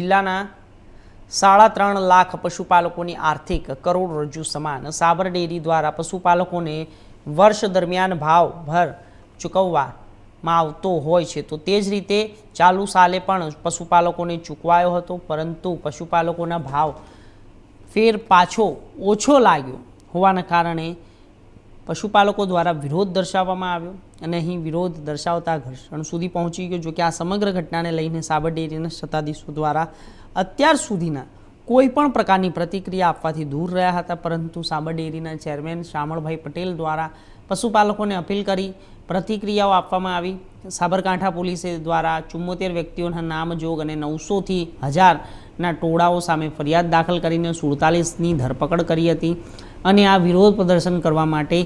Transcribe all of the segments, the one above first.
જિલ્લાના સાડા ત્રણ લાખ પશુપાલકોની આર્થિક કરોડરજ્જુ સમાન સાબર ડેરી દ્વારા પશુપાલકોને વર્ષ દરમિયાન ભાવભર ચૂકવવામાં આવતો હોય છે. તો તે જ રીતે ચાલુ સાલે પણ પશુપાલકોને ચૂકવાયો હતો, પરંતુ પશુપાલકોના ભાવ ફેર પાછો ઓછો લાગ્યો હોવાના કારણે પશુપાલકો દ્વારા વિરોધ દર્શાવવામાં આવ્યો. અને અહીં વિરોધ દર્શાવતા ઘર્ષણ સુધી પહોંચી ગયો, જોકે આ સમગ્ર ઘટનાને લઈને સાબરડેરીના સત્તાધીશો દ્વારા અત્યાર સુધીના કોઈ પણ પ્રકારની પ્રતિક્રિયા આપવાથી દૂર રહ્યા હતા, પરંતુ સાબરડેરીના ચેરમેન શામળભાઈ પટેલ દ્વારા પશુપાલકોને અપીલ કરી પ્રતિક્રિયાઓ આપવામાં આવી. સાબરકાંઠા પોલીસે દ્વારા ચુમ્મોતેર વ્યક્તિઓના નામજોગ અને નવસોથી હજારના ટોળાઓ સામે ફરિયાદ દાખલ કરીને સુડતાલીસની ધરપકડ કરી હતી અને આ વિરોધ પ્રદર્શન કરવા માટે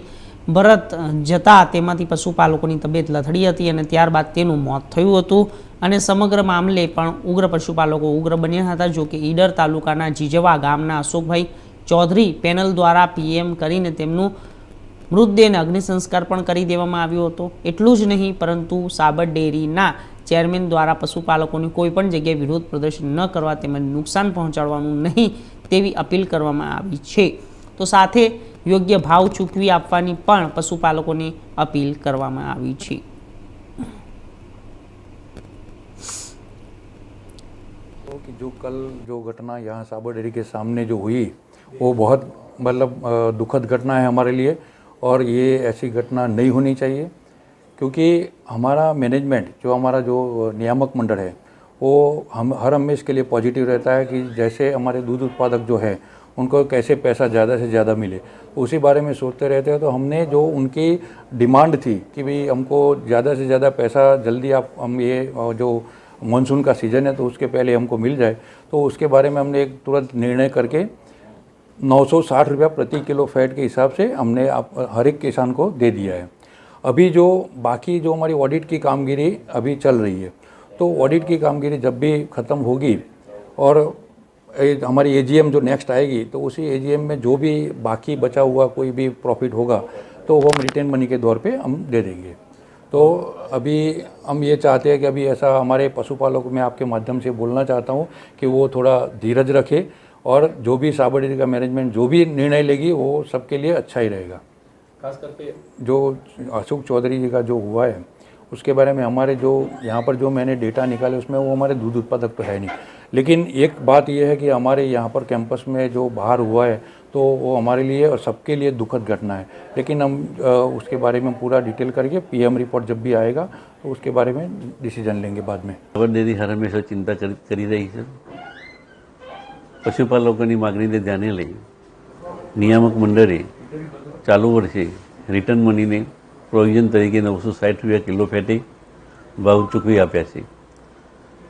ભરત જતા તેમાંથી પશુપાલકોની તબિયત લથડી હતી અને ત્યારબાદ તેનું મોત થયું હતું. અને સમગ્ર મામલે પણ ઉગ્ર પશુપાલકો ઉગ્ર બન્યા હતા, જો કે ઈડર તાલુકાના જીજવા ગામના અશોકભાઈ ચૌધરી પેનલ દ્વારા પીએમ કરીને તેમનું મૃતદેહને અગ્નિ સંસ્કાર પણ કરી દેવામાં આવ્યો હતો. એટલું જ નહીં, પરંતુ સાબર ડેરીના ચેરમેન દ્વારા પશુપાલકોની કોઈ પણ જગ્યાએ વિરોધ પ્રદર્શન ન કરવા તેમજ નુકસાન પહોંચાડવાનું નહીં તેવી અપીલ કરવામાં આવી છે. તો સાથે યોગ્ય ભાવ ચૂકવી આપવાની પણ પશુપાલકોને અપીલ કરવામાં આવી છે तो कि जो कल जो घटना यहाँ साबर डेयरी के सामने जो हुई वो बहुत मतलब अ, दुखद घटना है हमारे लिए और ये ऐसी घटना नहीं होनी चाहिए क्योंकि हमारा मैनेजमेंट जो हमारा जो नियामक मंडल है वो हम हर हमेश के लिए पॉजिटिव रहता है कि जैसे हमारे दूध उत्पादक जो है उनको कैसे पैसा ज़्यादा से ज़्यादा मिले। उसी बारे में सोचते रहते हैं तो हमने जो उनकी डिमांड थी कि भाई हमको ज़्यादा से ज़्यादा पैसा जल्दी आप, हम ये जो मानसून का सीज़न है तो उसके पहले हमको मिल जाए। तो उसके बारे में हमने एक तुरंत निर्णय करके 960 रुपया प्रति किलो फैट के हिसाब से हमने आप, हर एक किसान को दे दिया है। अभी जो बाकी जो हमारी ऑडिट की कामगिरी अभी चल रही है। तो ऑडिट की कामगिरी जब भी ख़त्म होगी और हमारी एजीएम जो नेक्स्ट आएगी तो उसी एजीएम में जो भी बाकी बचा हुआ कोई भी प्रॉफिट होगा तो वो हम रिटेन मनी के दौर पे हम दे देंगे। तो अभी हम ये चाहते हैं कि अभी ऐसा हमारे पशुपालकों में आपके माध्यम से बोलना चाहता हूँ कि वो थोड़ा धीरज रखे और जो भी साबर डेयरी का मैनेजमेंट जो भी निर्णय लेगी वो सबके लिए अच्छा ही रहेगा। खास करके जो अशोक चौधरी जी का जो हुआ है उसके बारे में हमारे जो यहाँ पर जो मैंने डेटा निकाले उसमें वो हमारे दूध उत्पादक तो है नहीं। लेकिन एक बात यह है कि हमारे यहाँ पर कैंपस में जो बाहर हुआ है तो वो हमारे लिए और सबके लिए दुखद घटना है लेकिन हम अ, उसके बारे में पूरा डिटेल करके पीएम रिपोर्ट जब भी आएगा तो उसके बारे में डिसीजन लेंगे बाद में ખબર ડેરી હર હંમેશા ચિંતા કરી કરી રહી છે પશુપાલકોની માગણીને ધ્યાને લઈ નિયામક મંડળે ચાલુ વર્ષે રિટર્ન મનીને પ્રોવિઝન તરીકે નવસો સાઠ રૂપિયા કિલો ફેટે ભાવ ચૂકવી આપ્યા છે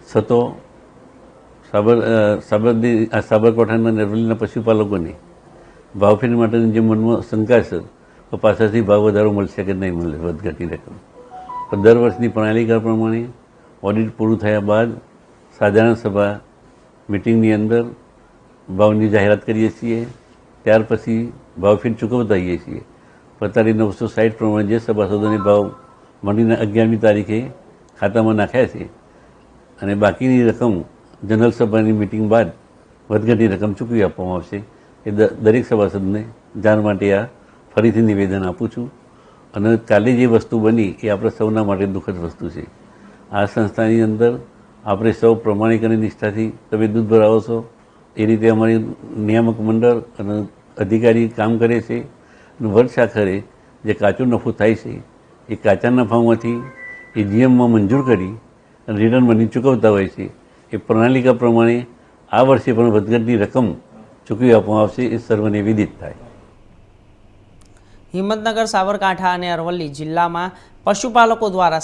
છતાં સાબર અ, આ સાબરકાંઠાના નરવલીના પશુપાલકોને ભાવફેર માટેની જે મનમાં શંકા છે તો પાછળથી ભાવ વધારો મળશે કે નહીં મળે વધઘટની રકમ. પણ દર વર્ષની પ્રણાલિકા પ્રમાણે ઓડિટ પૂરું થયા બાદ સાધારણ સભા મિટિંગની અંદર ભાવની જાહેરાત કરીએ છીએ. ત્યાર પછી ભાવફેર ચૂકવતા આવીએ છીએ. પતારી નવસો સાઠ પ્રમાણે જે સભાસદોને ભાવ મંડીના અગિયારમી તારીખે ખાતામાં નાખ્યા છે અને બાકીની રકમ જનરલ સભાની મિટિંગ બાદ વધઘટની રકમ ચૂકવી આપવામાં આવશે. એ દરેક સભાસદને જાણ માટે આ ફરીથી નિવેદન આપું છું. અને કાલે જે વસ્તુ બની એ આપણે સૌના માટે દુઃખદ વસ્તુ છે. આ સંસ્થાની અંદર આપણે સૌ પ્રમાણિક અને નિષ્ઠાથી તમે દૂધ ભરાવો છો. એ રીતે અમારી નિયામક મંડળ અને અધિકારી કામ કરે છે. અને વર્ષ આખરે જે કાચો નફો થાય છે, એ કાચા નફામાંથી એ જીએમમાં મંજૂર કરી અને રિટર્ન મની ચૂકવતા હોય છે. એ પ્રણાલિકા પ્રમાણે આ વર્ષે પણ વધઘટની રકમ ચૂકવી આપવામાં આવશે, એ સર્વને વિદિત થાય. હિંમતનગર, સાબરકાંઠા અને અરવલ્લી જિલ્લામાં પશુપાલકો દ્વારા